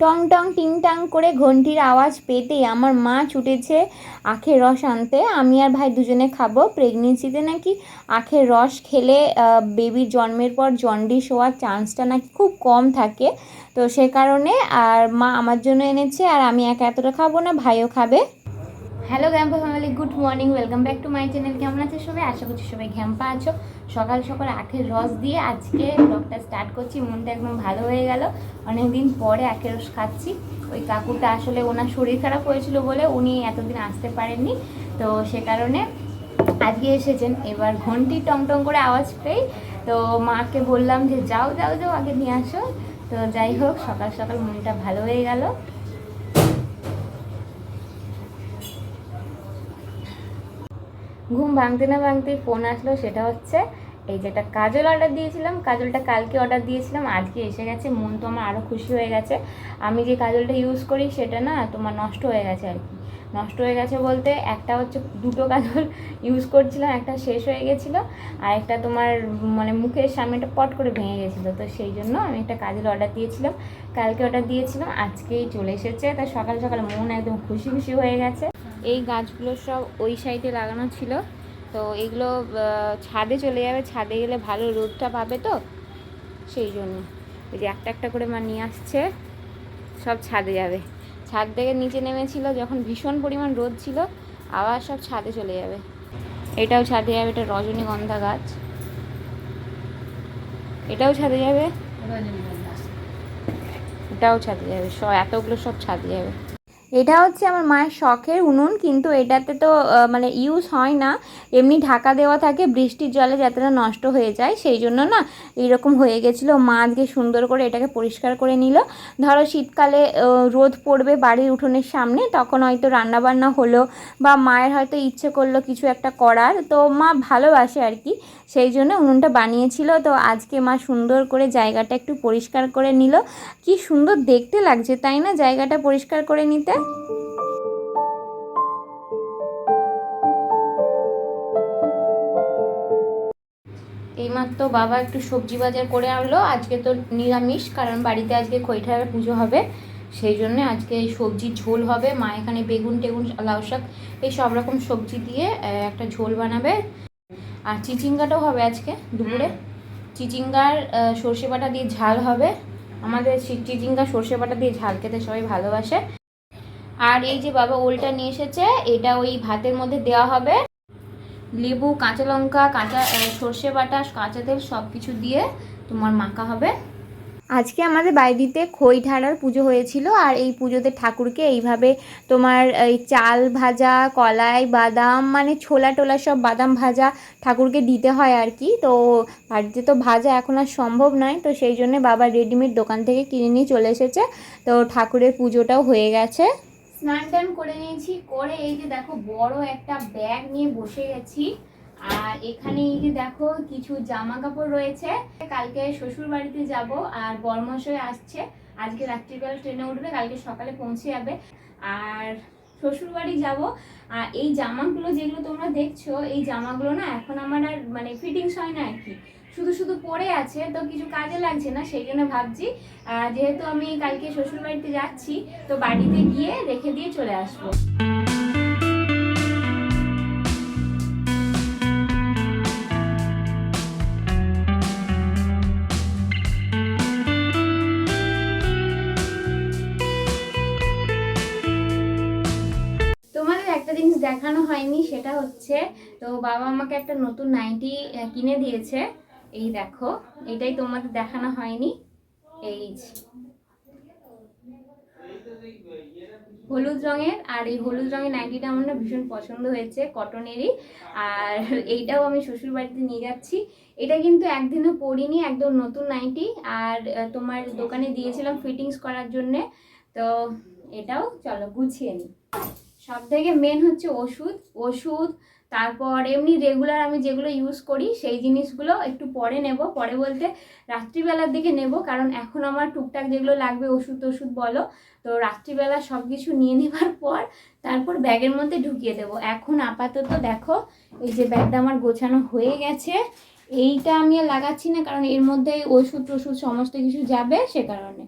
টং টং টিং টাং করে ঘন্টির আওয়াজ পেতেই আমার মা ছুটেছে আখের রস আনতে। আমি আর ভাই দুজনে খাব। প্রেগনেন্সিতে নাকি আখের রস খেলে বেবির জন্মের পর জন্ডিস হওয়ার চান্সটা নাকি খুব কম থাকে। তো সে কারণে আর মা আমার জন্য এনেছে আর আমি একা এতটা খাব না, ভাইও খাবে। Hello গ্যাম্পা family, good morning, welcome back to my channel. কেমন আছে সবাই? আশা করছি সবাই ঘ্যাম্পা আছো। সকাল সকাল আখের রস দিয়ে আজকে ব্লগটা স্টার্ট করছি, মনটা একদম ভালো হয়ে গেল। অনেকদিন পরে আখের রস খাচ্ছি। ওই কাকুটা আসলে ওনার শরীর খারাপ হয়েছিল বলে উনি এতদিন আসতে পারেননি। তো সে কারণে আজকে এসেছেন। এবার ঘন্টি টং টং করে আওয়াজ পেয়ে তো মাকে বললাম যে, যাও যাও যাও, আগে নিয়ে আসো। তো যাই হোক, সকাল সকাল মনটা ভালো হয়ে গেল। ঘুম ভাঙতে না ভাঙতেই ফোন আসলো, সেটা হচ্ছে এই যেটা কাজল অর্ডার দিয়েছিলাম, কাজলটা কালকে অর্ডার দিয়েছিলাম, আজকে এসে গেছে, মন তো আমার আরও খুশি হয়ে গেছে। আমি যে কাজলটা ইউজ করি সেটা না তোমার নষ্ট হয়ে গেছে আর কি। নষ্ট হয়ে গেছে বলতে একটা হচ্ছে দুটো কাজল ইউজ করছিলাম, একটা শেষ হয়ে গেছিল আর একটা তোমার মানে মুখের সামনেটা পট করে ভেঙে গেছিল। তো সেই জন্য আমি একটা কাজল অর্ডার দিয়েছিলাম, কালকে অর্ডার দিয়েছিলাম, আজকেই চলে এসেছে। তাই সকাল সকাল মন একদম খুশি খুশি হয়ে গেছে। এই গাছগুলো সব ওই সাইডে লাগানো ছিল। তো এগুলো ছাদে চলে যাবে। ছাদে গেলে ভালো রোদটা পাবে তো? সেই জন্য। এই যে একটা একটা করে মা নিয়ে আসছে সব ছাদে যাবে। ছাদ থেকে নিচে নেমেছিল যখন ভীষণ পরিমাণ রোদ ছিল আবার সব ছাদে চলে যাবে। এটাও ছাদে যাবে এটা রজনীগন্ধা গাছ। এটাও ছাদে যাবে। এটাও ছাদে যাবে। সব এতগুলো সব ছাদে যাবে। এটা হচ্ছে আমার মায়ের শখের উনুন, কিন্তু এটাতে তো মানে ইউজ হয় না। এমনি ঢাকা দেওয়া থাকে, বৃষ্টির জলে যাতে না নষ্ট হয়ে যায়, সেই জন্য না এইরকম হয়ে গেছিল। মা আজকে সুন্দর করে এটাকে পরিষ্কার করে নিল। ধরো শীতকালে রোদ পড়বে বাড়ির উঠোনের সামনে, তখন হয়তো রান্নাবান্না হলো বা মায়ের হয়তো ইচ্ছে করল কিছু একটা করার। তো মা ভালোবাসে আর কি, সেই জন্য উনুনটা বানিয়েছিল। তো আজকে মা সুন্দর করে জায়গাটা একটু পরিষ্কার করে নিল। কি সুন্দর দেখতে লাগছে, তাই না? জায়গাটা পরিষ্কার করে নিতে। এইমাত্র বাবা একটু সবজি বাজার করে আনলো। আজকে তো নিরামিষ, কারণ বাড়িতে আজকে খৈঠার পুজো হবে। সেই জন্য আজকে এই সবজির ঝোল হবে। মা এখানে বেগুন টেগুন, লাউ শাক, এই সব রকম সবজি দিয়ে একটা ঝোল বানাবে। আর চিচিঙ্গাটাও হবে আজকে দুপুরে। চিচিঙ্গার সর্ষে বাটা দিয়ে ঝাল হবে। আমাদের চিচিঙ্গা, সর্ষে বাটা দিয়ে ঝাল খেতে সবাই ভালোবাসে। আর এই যে বাবা ওলটা নিয়ে এসেছে, এটা ওই ভাতের মধ্যে দেওয়া হবে। লেবু, কাঁচা লঙ্কা, কাঁচা সর্ষে বাটা, কাঁচা তেল সব কিছু দিয়ে তোমার মাখা হবে। আজকে আমাদের বাড়িতে খই ঢালার পুজো হয়েছিল, আর এই পুজোতে ঠাকুরকে এইভাবে তোমার এই চাল ভাজা, কলাই, বাদাম মানে ছোলা টোলা সব বাদাম ভাজা ঠাকুরকে দিতে হয় আর কি। তো বাড়িতে তো ভাজা এখন আর সম্ভব নয়, তো সেই জন্য বাবা রেডিমেড দোকান থেকে কিনে নিয়ে চলে এসেছে। তো ঠাকুরের পুজোটাও হয়ে গেছে। স্নান টান করে নিয়েছি, করে এই যে দেখো বড় একটা ব্যাগ নিয়ে বসে গেছি। আর এখানে এই যে দেখো কিছু জামা কাপড় রয়েছে। কালকে শ্বশুর বাড়িতে যাব আর বর্মশয় আসছে। আজকে রাত্রিবেলা ট্রেনে উঠবে, কালকে সকালে পৌঁছে যাবে। আর শ্বশুর বাড়ি যাব। আর এই জামাগুলো যেগুলো তোমরা দেখছ, এই জামাগুলো না এখন আমার আর মানে ফিটিংস হয় না আর কি। শুধু শুধু পরে আছে, তো কিছু কাজে লাগছে না, সেই জন্য ভাবছি যেহেতু আমি কালকে শ্বশুর বাড়িতে যাচ্ছি, তো বাড়িতে গিয়ে রেখে দিয়ে চলে আসব। একটা জিনিস দেখানো হয়নি, সেটা হচ্ছে, তো বাবা আমাকে একটা নতুন নাইটি কিনে দিয়েছে। এই দেখো, এটাই তোমাদের দেখানো হয়নি। এই হলুদ রঙের, আর এই হলুদ রঙের নাইটিটা আমার না ভীষণ পছন্দ হয়েছে, কটনেরই। আর এইটাও আমি শ্বশুর বাড়িতে নিয়ে যাচ্ছি। এটা কিন্তু একদিনও পরিনি, একদম নতুন নাইটি। আর তোমার দোকানে দিয়েছিলাম ফিটিংস করার জন্যে। তো এটাও, চলো গুছিয়ে নিই সব থেকে মেন হচ্ছে ওষুধ ওষুধ, তারপর এমনি রেগুলার আমি যেগুলো ইউজ করি, সেই জিনিসগুলো একটু পরে নেব। পরে বলতে রাত্রিবেলার দিকে নেব, কারণ এখন আমার টুকটাক যেগুলো লাগবে ওষুধ টষুধ বলো, তো রাত্রিবেলা সব কিছু নিয়ে নেবার পর তারপর ব্যাগের মধ্যে ঢুকিয়ে দেবো। এখন আপাতত দেখো, এই যে ব্যাগটা আমার গোছানো হয়ে গেছে, এইটা আমি লাগাচ্ছি না, কারণ এর মধ্যে ওষুধ টষুধ সমস্ত কিছু যাবে সে কারণে।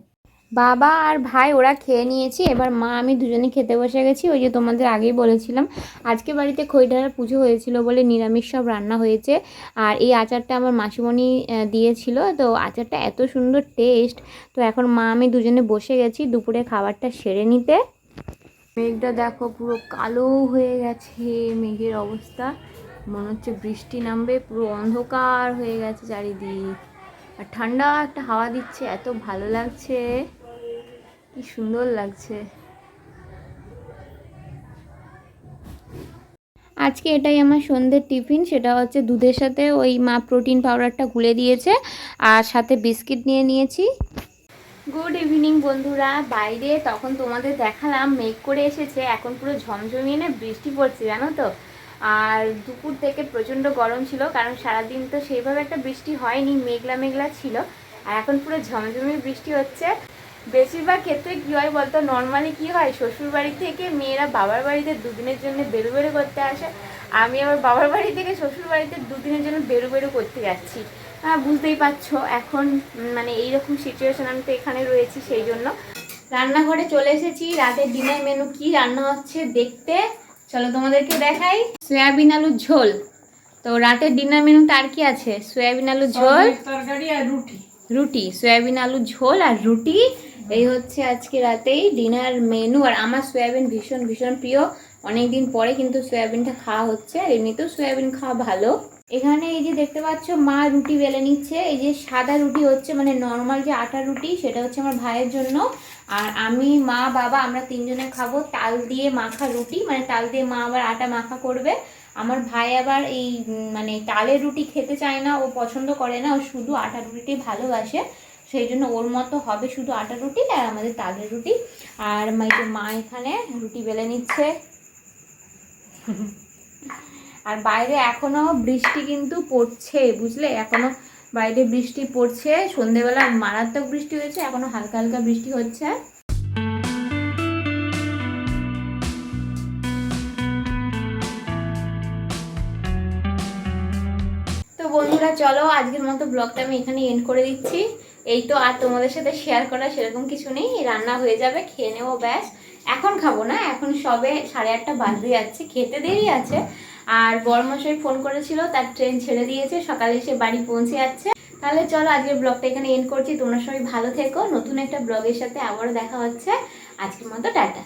বাবা আর ভাই, ওরা খেয়ে নিয়েছি। এবার মা, আমি দুজনে খেতে বসে গেছি। ওই যে তোমাদের আগেই বলেছিলাম, আজকে বাড়িতে খৈডারা পুজো হয়েছিল বলে নিরামিষ সব রান্না হয়েছে। আর এই আচারটা আমার মাসিমণি দিয়েছিল। তো আচারটা এত সুন্দর টেস্ট তো এখন মা, আমি দুজনে বসে গেছি দুপুরে খাবারটা সেরে নিতে। মেঘটা দেখো পুরো কালো হয়ে গেছে, মেঘের অবস্থা। মনে হচ্ছে বৃষ্টি নামবে, পুরো অন্ধকার হয়ে গেছে চারিদিক। আর ঠান্ডা একটা হাওয়া দিচ্ছে, এত ভালো লাগছে। কি সুন্দর লাগছে। আজকে এটাই আমার সন্ধ্যের টিফিন, সেটা হচ্ছে দুধের সাথে ওই মা প্রোটিন পাউডারটা গুলে দিয়েছে, আর সাথে বিস্কিট নিয়ে নিয়েছি। গুড ইভিনিং বন্ধুরা, বাইরে তখন তোমাদের দেখালাম, মেঘ করে এসেছে, এখন পুরো ঝমঝমিয়ে না বৃষ্টি পড়ছে, জানো তো? আর দুপুর থেকে প্রচণ্ড গরম ছিল, কারণ সারাদিন তো সেইভাবে একটা বৃষ্টি হয়নি, মেঘলা মেঘলা ছিল, আর এখন পুরো ঝমঝমিয়ে বৃষ্টি হচ্ছে। বেশিরভাগ ক্ষেত্রে কী হয় বলতো নর্মালি কী হয় শ্বশুর বাড়ি থেকে মেয়েরা বাবার বাড়িতে দুদিনের জন্য বেরো বেরো করতে আসে। আমি আবার বাবার বাড়ি থেকে শ্বশুর বাড়িতে দুদিনের জন্য বেরো বেরো করতে যাচ্ছি। আহ, বুঝতেই পারছ এখন মানে এইরকম সিচুয়েশন আমি তো এখানে রয়েছি সেই জন্য। রান্নাঘরে চলে এসেছি রাতের ডিনার মেনু কি রান্না হচ্ছে দেখতে। চলো তোমাদেরকে দেখাই। সয়াবিন আলুর ঝোল। তো রাতের ডিনার মেনুটা আর কি আছে? সয়াবিন আলুর ঝোল তরকারি আর রুটি। রুটি। সয়াবিন আলুর ঝোল আর রুটি। এই হচ্ছে আজকে রাতেই ডিনার মেনু, আর আমার সয়াবিন ভীষণ ভীষণ প্রিয়। অনেক দিন পরে কিন্তু সয়াবিনটা খাওয়া হচ্ছে, আর এমনিতেও সয়াবিন খাওয়া ভালো। এখানে এই যে দেখতে পাচ্ছ, মা রুটি বেলে নিচ্ছে। এই যে সাদা রুটি হচ্ছে মানে নর্মাল যে আটা রুটি, সেটা হচ্ছে আমার ভাইয়ের জন্য। আর আমি, মা, বাবা, আমরা তিনজনে খাব তাল দিয়ে মাখা রুটি। মানে তাল দিয়ে মা আবার আটা মাখা করবে। আমার ভাই আবার এই মানে তালের রুটি খেতে চায় না, ও পছন্দ করে না। ও শুধু আটা রুটিটাই ভালোবাসে। সেই জন্য ওর মতো হবে শুধু আটা রুটি আর আমাদের তালের রুটি। আর মা এখানে রুটি বেলে নিচ্ছে। আর বাইরে এখনও বৃষ্টি কিন্তু পড়ছে, বুঝলে? এখনও বাইরে বৃষ্টি পড়ছে। সন্ধেবেলা মারাত্মক বৃষ্টি হয়েছে, এখনও হালকা হালকা বৃষ্টি হচ্ছে। তো বন্ধুরা, চলো আজকের মতো ব্লগটা আমি এখানে এন্ড করে দিচ্ছি। এই তো আর তোমাদের সাথে শেয়ার করা সেরকম কিছু নেই, রান্না হয়ে যাবে, খেয়ে নেব ব্যাস। এখন খাব না, এখন সবে সাড়ে আটটা বাজতে যাচ্ছে, খেতে দেরি আছে। আর বড়মশাই ফোন করেছিল, তার ট্রেন ছেড়ে দিয়েছে, সকালে এসে বাড়ি পৌঁছে যাচ্ছে। তাহলে চলো আজকের ব্লগটা এখানে এন্ড করছি, তোমরা সবাই ভালো থেকো, নতুন একটা ব্লগের সাথে আবারও দেখা হচ্ছে। আজকের মতো টাটা।